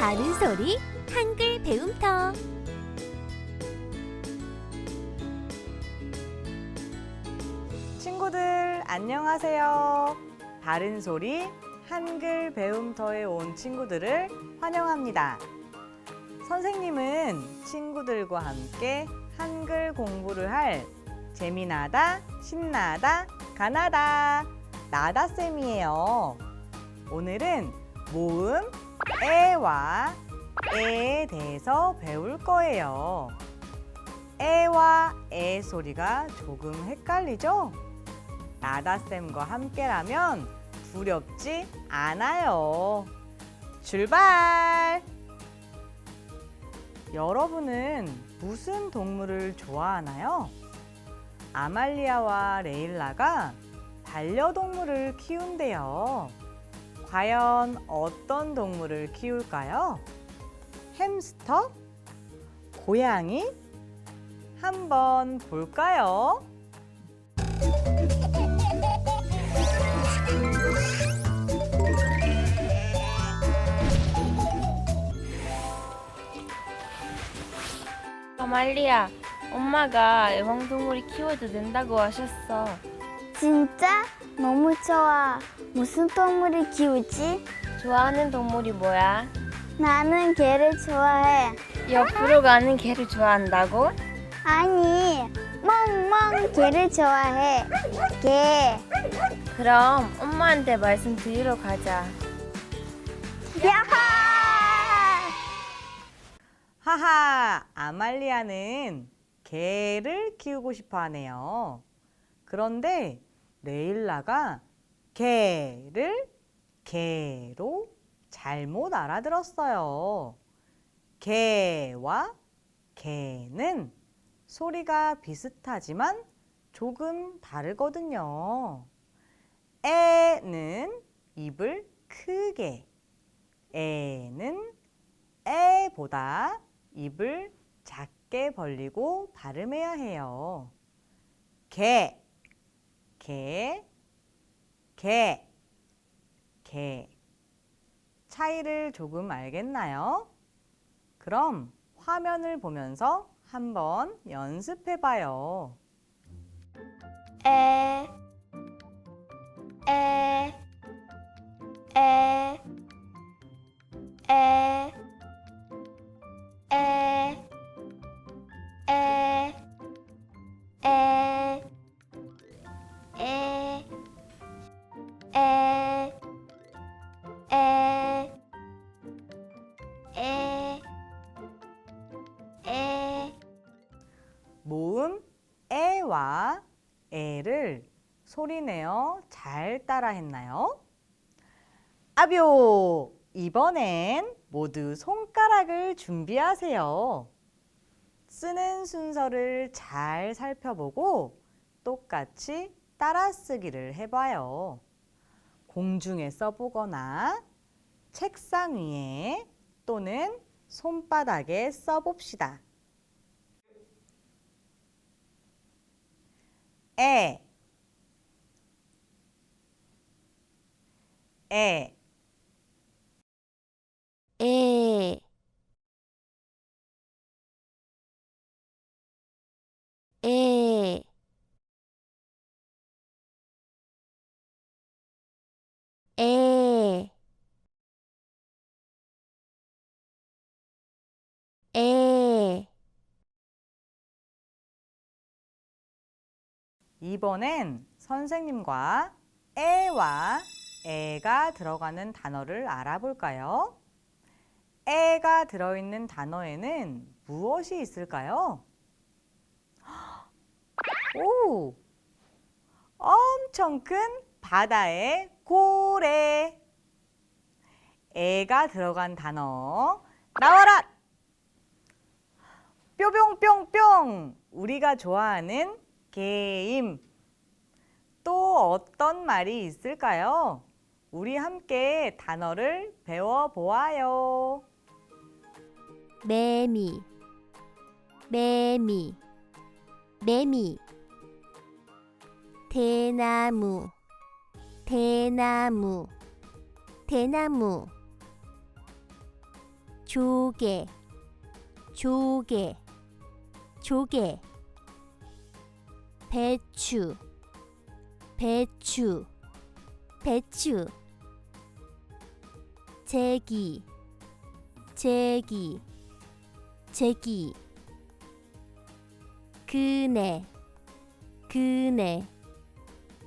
바른 소리 한글 배움터 친구들 안녕하세요. 바른 소리 한글 배움터에 온 친구들을 환영합니다. 선생님은 친구들과 함께 한글 공부를 할 재미나다, 신나다, 가나다, 나다쌤이에요. 오늘은 모음 에와 에에 대해서 배울 거예요. 에와 에 소리가 조금 헷갈리죠? 나다쌤과 함께라면 두렵지 않아요. 출발! 여러분은 무슨 동물을 좋아하나요? 아말리아와 레일라가 반려동물을 키운대요. 과연 어떤 동물을 키울까요? 햄스터? 고양이? 한번 볼까요? 아말리아, 엄마가 애완동물이 키워도 된다고 하셨어. 진짜? 너무 좋아. 무슨 동물을 키우지? 좋아하는 동물이 뭐야? 나는 개를 좋아해. 옆으로 가는 개를 좋아한다고? 아니, 멍멍 개를 좋아해. 개. 그럼 엄마한테 말씀드리러 가자. 야하! 하하, 아말리아는 개를 키우고 싶어 하네요. 그런데 레일라가 개를 개로 잘못 알아들었어요. 개와 개는 소리가 비슷하지만 조금 다르거든요. 에는 입을 크게, 에는 에보다 입을 작게 벌리고 발음해야 해요. 개, 개, 개, 개. 차이를 조금 알겠나요? 그럼 화면을 보면서 한번 연습해 봐요. 에, 에, 에, 에, 에, 에를 소리내어 잘 따라 했나요? 아뷰! 이번엔 모두 손가락을 준비하세요. 쓰는 순서를 잘 살펴보고 똑같이 따라 쓰기를 해봐요. 공중에 써보거나 책상 위에 또는 손바닥에 써봅시다. air air 이번엔 선생님과 에와 에가 들어가는 단어를 알아볼까요? 에가 들어있는 단어에는 무엇이 있을까요? 오! 엄청 큰 바다의 고래. 에가 들어간 단어 나와라! 뾰뿅뿅뿅! 우리가 좋아하는 게임. 또 어떤 말이 있을까요? 우리 함께 단어를 배워보아요. 매미, 매미, 매미, 대나무, 대나무, 대나무, 조개 조개 조개 배추 배추 배추 제기 제기 제기 그네 그네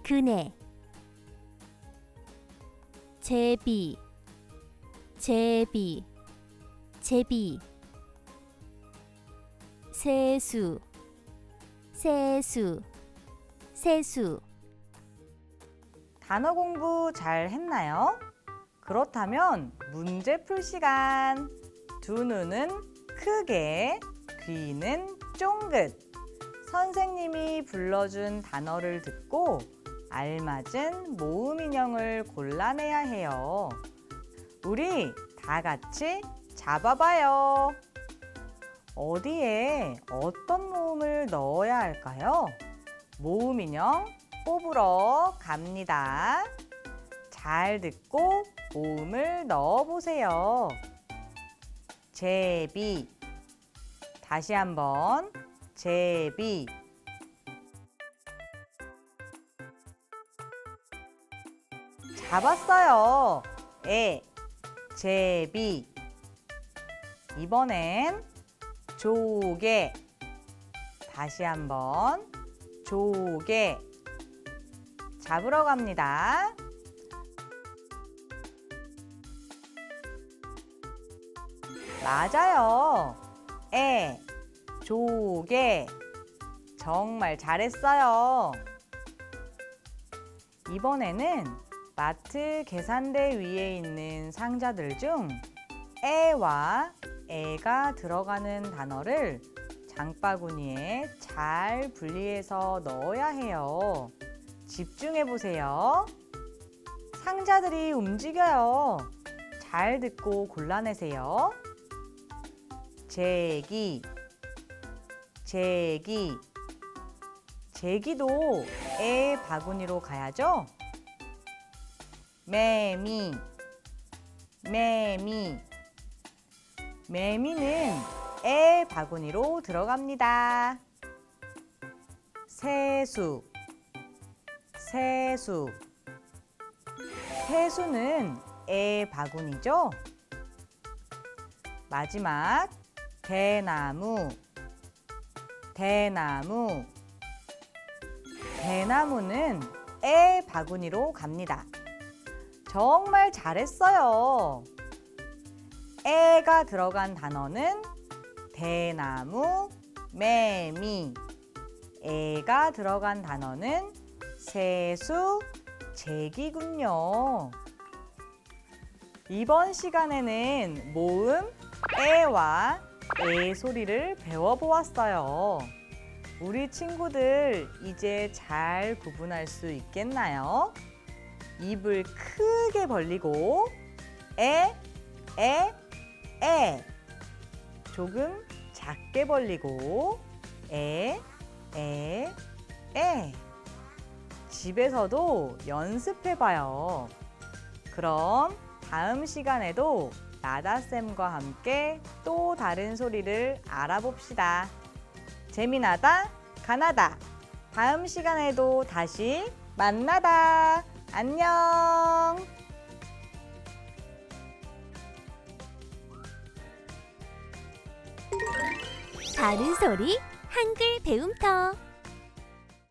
그네 제비 제비 제비 세수 세수 세수 단어 공부 잘 했나요? 그렇다면 문제 풀 시간. 두 눈은 크게, 귀는 쫑긋. 선생님이 불러준 단어를 듣고 알맞은 모음 인형을 골라내야 해요. 우리 다 같이 잡아봐요. 어디에 어떤 모음을 넣어야 할까요? 모음 인형 뽑으러 갑니다. 잘 듣고 모음을 넣어 보세요. 제비. 다시 한번. 제비. 잡았어요. 에. 제비. 이번엔 조개. 다시 한번. 조개. 잡으러 갑니다. 맞아요. 에, 조개. 정말 잘했어요. 이번에는 마트 계산대 위에 있는 상자들 중 에와 에가 들어가는 단어를 장바구니에 잘 분리해서 넣어야 해요. 집중해 보세요. 상자들이 움직여요. 잘 듣고 골라내세요. 제기, 제기. 제기도 에 바구니로 가야죠? 매미, 매미. 매미는 에 바구니로 들어갑니다. 세수, 세수. 세수는 에 바구니죠? 마지막 대나무, 대나무. 대나무는 에 바구니로 갑니다. 정말 잘했어요. 에가 들어간 단어는 대나무, 매미. 에가 들어간 단어는 세수, 제기군요. 이번 시간에는 모음 에와 에 소리를 배워보았어요. 우리 친구들 이제 잘 구분할 수 있겠나요? 입을 크게 벌리고 에, 에, 에. 조금 작게 벌리고 에, 에, 에. 집에서도 연습해봐요. 그럼 다음 시간에도 나다쌤과 함께 또 다른 소리를 알아봅시다. 재미나다, 가나다. 다음 시간에도 다시 만나다. 안녕. 다른 소리 한글 배움터